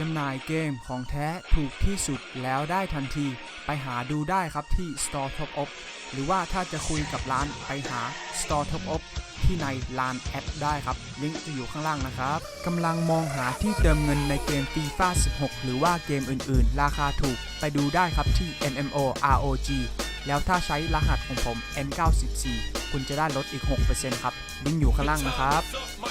จำหน่ายเกมของแท้ถูกที่สุดแล้วได้ทันที ไปหาดูได้ครับที่ Store Top Up หรือว่าถ้าจะคุยกับร้านไปหา Store Top Up ที่ในร้านแอปได้ครับ ลิงก์จะอยู่ข้างล่างนะครับกำลังมองหาที่เติมเงินในเกม FIFA 16 หรือว่าเกมอื่นๆ ราคาถูกไปดูได้ครับที่ MMO ROG แล้วถ้าใช้รหัสของผม N94 คุณจะได้ลดอีก 6%ครับ ลิงก์อยู่ข้างล่างนะครับ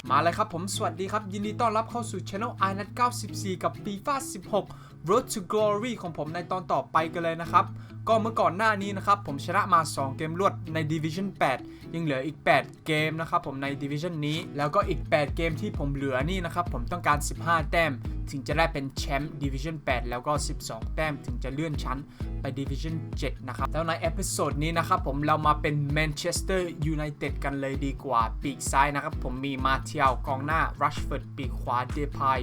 มาเลยครับผมสวัสดีครับ ยินดีต้อนรับเข้าสู่ช anel i nat 94 กับ FIFA 16 Road to Glory ของผมในตอนต่อไปกันเลยนะครับ ก็เมื่อก่อนหน้านี้นะครับ ผมชนะมา 2 เกมรวดใน Division 8 ยังเหลืออีก 8 เกมนะครับผมใน Division นี้ แล้วก็อีก 8 เกมที่ผมเหลือนี่นะครับ ผมต้องการ 15 แต้ม ถึงจะได้เป็นแชมป์ Division 8 แล้วก็ 12 แต้มถึงจะเลื่อนชั้นไป Division 7 นะครับ แล้วในเอพิโซดนี้นะครับผมเรามาเป็น Manchester United กันเลยดีกว่า ปีกซ้ายนะครับผมมีมาเทียลกองหน้า Rashford ปีกขวาเดพาย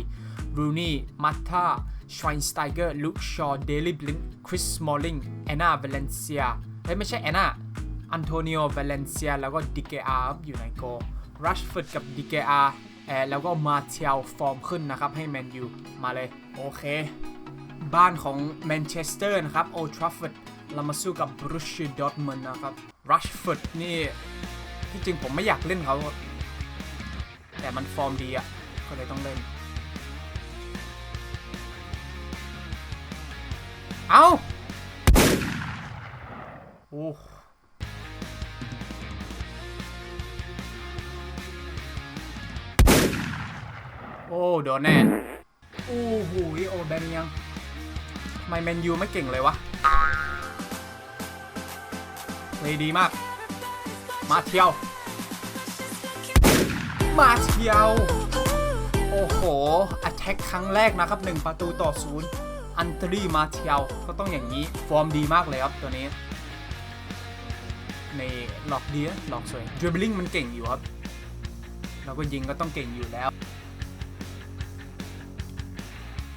รูนี่มัตตา ชไวน์สไตเกอร์ลุคชอเดลิบลินคริสมอลลิงแอนนาเวเลนเซียเฮ้ยไม่ใช่แอนนาอันโทนิโอเวเลนเซียแล้วก็ดิเกอาอยู่ในโกรัชฟอร์ดกับดิเกอาแอแล้วก็มาเทียลฟอร์มขึ้นนะครับให้แมนยูมาเลย โอเค บ้านของแมนเชสเตอร์นะครับโอทราฟฟอร์ดเรามาสู้กับบรูชดอร์มันนะครับรัชฟอร์ดนี่ ที่จริงผมไม่อยากเล่นเขา แต่มันฟอร์มดีอะก็เลยต้องเล่น เอาโอ้โอ้โดนแน่โอ้โหโอแบมยังทำไมแมนยูไม่เก่งเลยวะเลยดีมาก มาเที่ยว มาเที่ยว โอ้โหอัตแทกครั้งแรกนะครับ 1 ประตูต่อศูนย์ อันตรีมาเทียวก็ต้องอย่างนี้ ฟอร์มดีมากเลยครับตัวนี้ ในหลอกดีนะหลอกสวยดริบลิ่งมันเก่งอยู่ครับแล้วก็ยิงก็ต้องเก่งอยู่แล้ว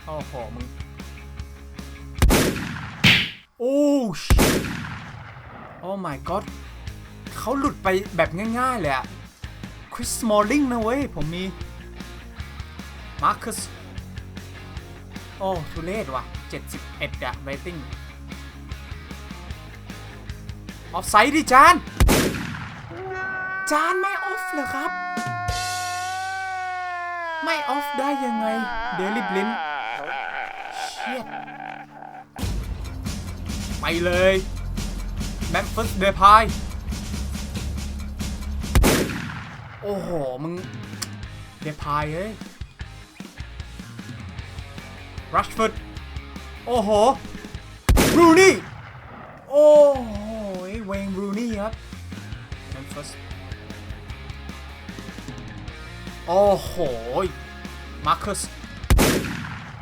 โอ้โหมึงโอ้ชโอ้ my god เขาหลุดไปแบบง่ายๆเลยอะคริสมอลลิงนะเว้ย ผมมีมาร์คัส อ้ทุเรศว่ะ 71อะเรตติ้งออฟไซด์ดิจาน จานไม่ออฟเหรอครับ ไม่ออฟได้ยังไง เดลิบลินเชียดไปเลยแมมฟิสเดพายโอ้โห มึง เดพายเอ้ย รัชฟอร์ดโอ้โหรูนี่โอ้โหเวงรูนี่ครับแมฟสโอ้โหมาร์คัส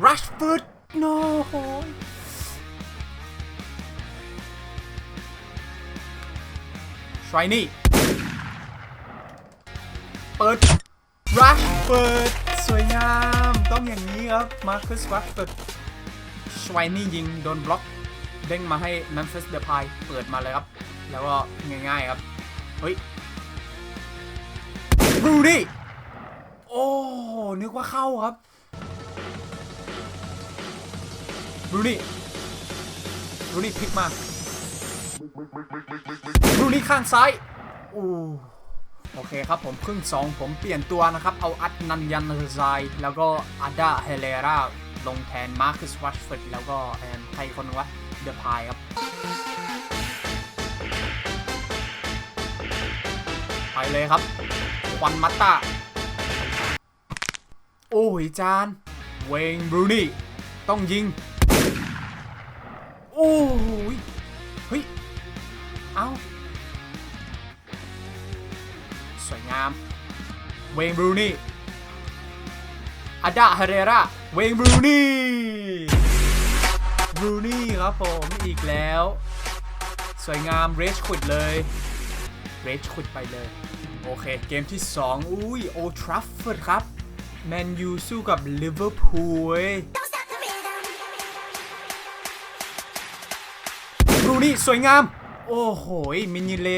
รัชฟอร์ดโน้โหชไยนี่เปิดรัชเฟิดสวยงาม ต้องอย่างนี้ครับมาร์คัสรัชเฟิร์ดชไวนี่ยิงโดนบล็อก เด้งมาให้นันเฟสเดพายเปิดมาเลยครับ แล้วก็ง่ายๆครับ เฮ้ยบรูนี่โอ้นึกว่าเข้าครับบรูนี่บรูนี่พลิกมาบรูนี่ข้างซ้ายโอ้ โอเคครับผมครึ่งสองผมเปลี่ยนตัวนะครับ เอาอัดนันยันซาย แล้วก็อาดาเฮเลราลงแทนมาร์คัสวัชฟอร์ดแล้วก็แอนใครคนนึงวะเดอะพายครับไปเลยครับควันมัตตาโอ้ยจาน เวงบรูนี่ ต้องยิง โอ้ยเฮ้ย เอ้า สวยงาม เวงบรูนี่อาดาเฮเรราเวงบรูนี่บรูนี่ครับผมอีกแล้ว สวยงามเรชขุดเลยเรชขุดไปเลย โอเค เกมที่ 2 อุ้ยโอทรัฟเฟิร์ดครับ แมนยูสู้กับลิเวอร์พูลบรูนี่สวยงาม โอ้โหมินิเล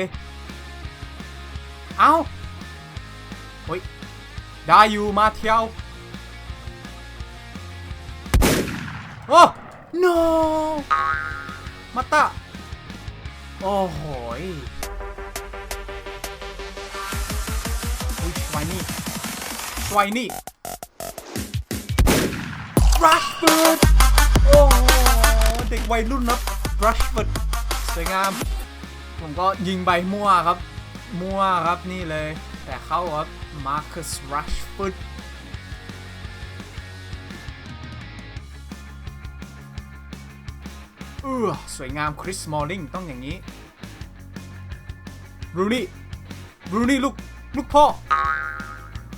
เอ้า เฮ้ยได้อยู่มาเที่ยวโอ้ no มาตาโอ้โหยอุ้ยชวายนี่ชวายนี่รัชเฟิร์ดโอ้โหเด็กวัยรุ่นนะรัชเฟิร์ดสวยงาม ผมก็ยิงใบมั่วครับ มั่วครับนี่เลย แต่เขาครับ มาร์คัสรัชเฟิร์ดเออสวยงามคริสมอลลิงต้องอย่างนี้บรูนี่บรูนี่ลูก ลูกพ่อ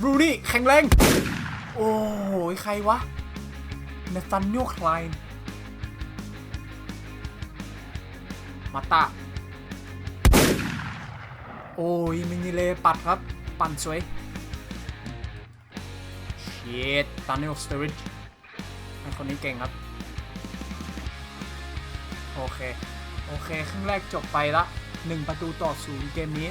บรูนี่แข็งแรง โอ้ยใครวะเนตันโยคลายมาตาโอ้ยมินิเลปัดครับ ปั่นสวย เยดตานิลสเตอริจคนนี้เก่งครับ โอเค โอเค ครึ่งแรกจบไปละ 1 ประตูต่อศูนย์เกมนี้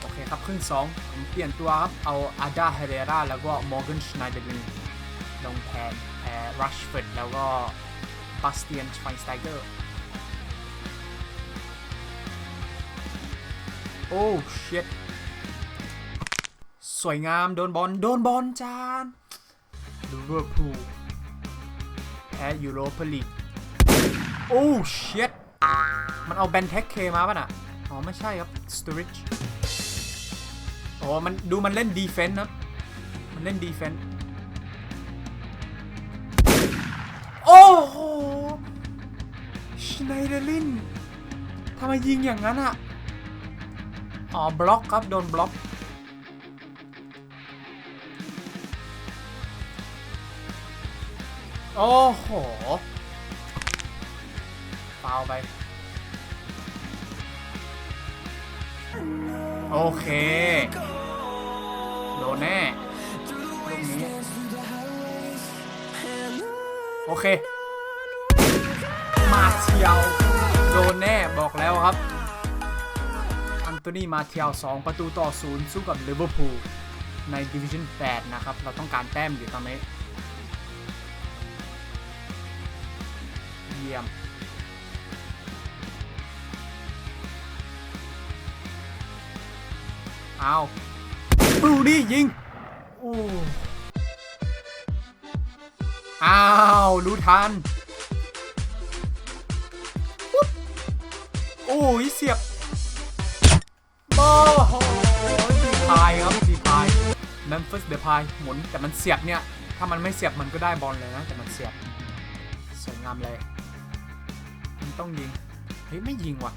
โอเคครับ ครึ่ง 2 ผมเปลี่ยนตัวครับ เอาอาดาเฮเรราแล้วก็มอร์แกนชไนเดอร์ลินลงแทนแอร์รัชฟิร์ดแล้วก็บาสเตียนชไฟสไตเกอร์โอ้ชิด สวยงามโดนบอลโดนบอลจานลิเวอร์พูลแพ้ยูโรปาลีกโอ้เชิดมันเอาแบนเทคเคมาป่ะน่ะ อ๋อ ไม่ใช่ครับสตูริชโอ้มันดูมันเล่นดีเฟนต์นะมันเล่นดีเฟนต์โอ้โหชไนเดอร์ลินทำไมยิงอย่างนั้นอะ อ๋อ บล็อกครับ โดนบล็อก โอ้โหฟาวไป โอเค โดนแน่ลูกนี้ โอเค มาเชียว โดนแน่บอกแล้วครับ อันโตนีมาเทียล2ประตูต่อ0สู้กับลิเวอร์พูลในดิวิชั่น8นะครับ เราต้องการแต้มอยู่ตอนนี้ ยี่ยมเอาบรูนี่ยิงอู้อ้าวรู้ทันโอ้ยเสียบโอ้โหดีพายครับดีพายแมมฟิสเดพายหมุนแต่มันเสียบเนี่ย ถ้ามันไม่เสียบมันก็ได้บอลเลยนะ แต่มันเสียบ สวยงามเลย ต้องยิง เฮ้ย ไม่ยิงว่ะ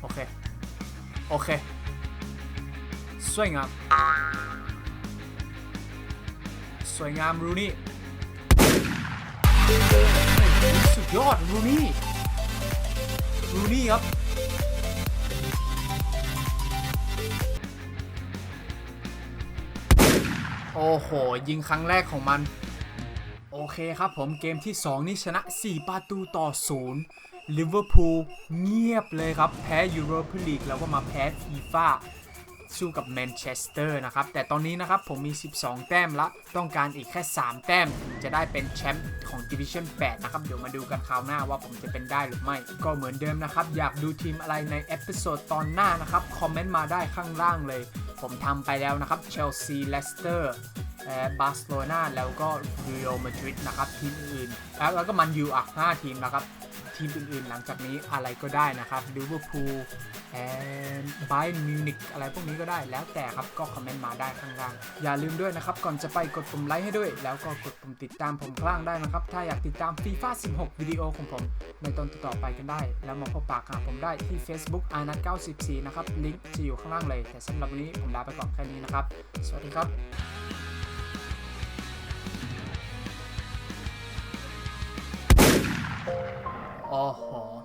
โอเค โอเค สวยงาม สวยงามรูนี่ สุดยอดรูนี่ รูนี่ครับ โอ้โห ยิงครั้งแรกของมัน โอเคครับผมเกมที่ 2 นี่ชนะ 4 ประตูต่อ 0 ลิเวอร์พูลเงียบเลยครับ แพ้ยูโรปลีกแล้วก็มาแพ้ฟีฟ่าสู้กับแมนเชสเตอร์นะครับ แต่ตอนนี้นะครับผมมี 12 แต้มละ ต้องการอีกแค่ 3 แต้ม จะได้เป็นแชมป์ของดิวิชั่น 8 นะครับ เดี๋ยวมาดูกันคราวหน้าว่าผมจะเป็นได้หรือไม่ ก็เหมือนเดิมนะครับ อยากดูทีมอะไรในเอพิโซดตอนหน้านะครับ คอมเมนต์มาได้ข้างล่างเลย ผมทำไปแล้วนะครับเชลซีเลสเตอร์บาร์เซโลนาแล้วก็เรอัลมาดริดนะครับทีมอื่น แล้วก็มันยูอะ5ทีมนะครับ ทีมอื่นๆ หลังจากนี้อะไรก็ได้นะครับลิเวอร์พูลแอนบายมิวนิกอะไรพวกนี้ก็ได้แล้วแต่ครับก็คอมเมนต์มาได้ข้างล่าง อย่าลืมด้วยนะครับ ก่อนจะไปกดปุ่มไลค์ให้ด้วย แล้วก็กดปุ่มติดตามผมข้างล่างได้นะครับ ถ้าอยากติดตามฟีฟ่า16 วิดีโอของผม ในตอนต่อๆไปกันได้ แล้วมาพบปากหาผมได้ที่ Facebook i n a t 94 นะครับ ลิงก์จะอยู่ข้างล่างเลย แต่สำหรับวันนี้ผมลาไปก่อนแค่นี้นะครับ สวัสดีครับ โอ้โห